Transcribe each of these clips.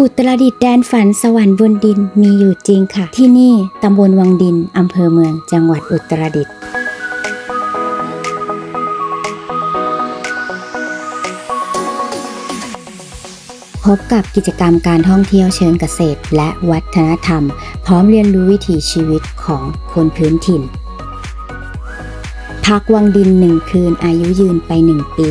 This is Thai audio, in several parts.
อุตรดิตถ์แดนฝันสวรรค์บนดินมีอยู่จริงค่ะ ที่นี่ตำบลวังดินอำเภอเมือง จังหวัดอุตรดิตถ์พบกับกิจกรรมการท่องเที่ยวเชิงเกษตร และวัฒนธรรม พร้อมเรียนรู้วิถีชีวิตของคนพื้นถิ่น พักวังดินหนึ่งคืนอายุยืนไปหนึ่งปี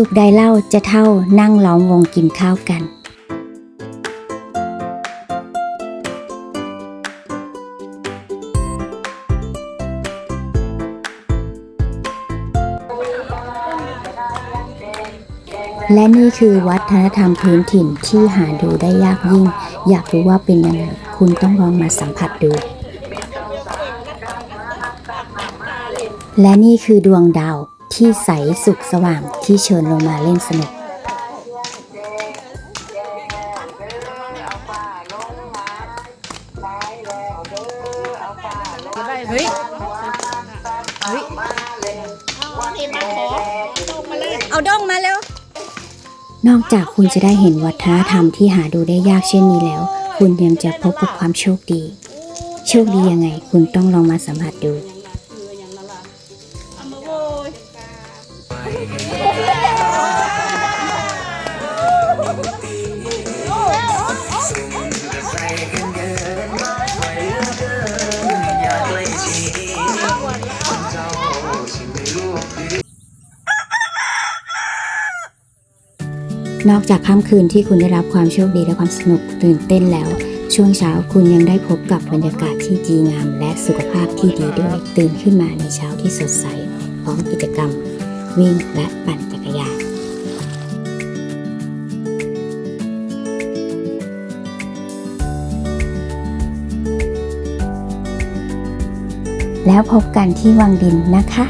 สุขใดเล่าจะเท่านั่งล้อมวงกินข้าวกัน และนี่คือวัฒนธรรมพื้นถิ่นที่หาดูได้ยากยิ่ง อยากรู้ว่าเป็นยังไง คุณต้องลองมาสัมผัสดู และนี่คือดวงดาว ที่ใสสุขสว่างที่เชิญลงมาเล่นสนุก เฮ้ย เฮ้ยนี่มาขอลงมาเลยเอาดงมาเร็วนอกจากคุณจะได้เห็นวัฒนธรรมที่หาดูได้ยากเช่นนี้แล้ว คุณยังจะพบกับความโชคดี โชคดียังไง คุณต้องลองมาสัมผัสดู นอกจากค่ำคืนที่คุณได้รับความโชคดีและความสนุกตื่นเต้นแล้ว ช่วงเช้าคุณยังได้พบกับบรรยากาศที่ดีงาม และสุขภาพที่ดีด้วยตื่นขึ้นมาในเช้าที่สดใส ร้อมกิจกรรม วิ่งและปั่นจักรยานแล้วพบกันที่วังดินนะคะ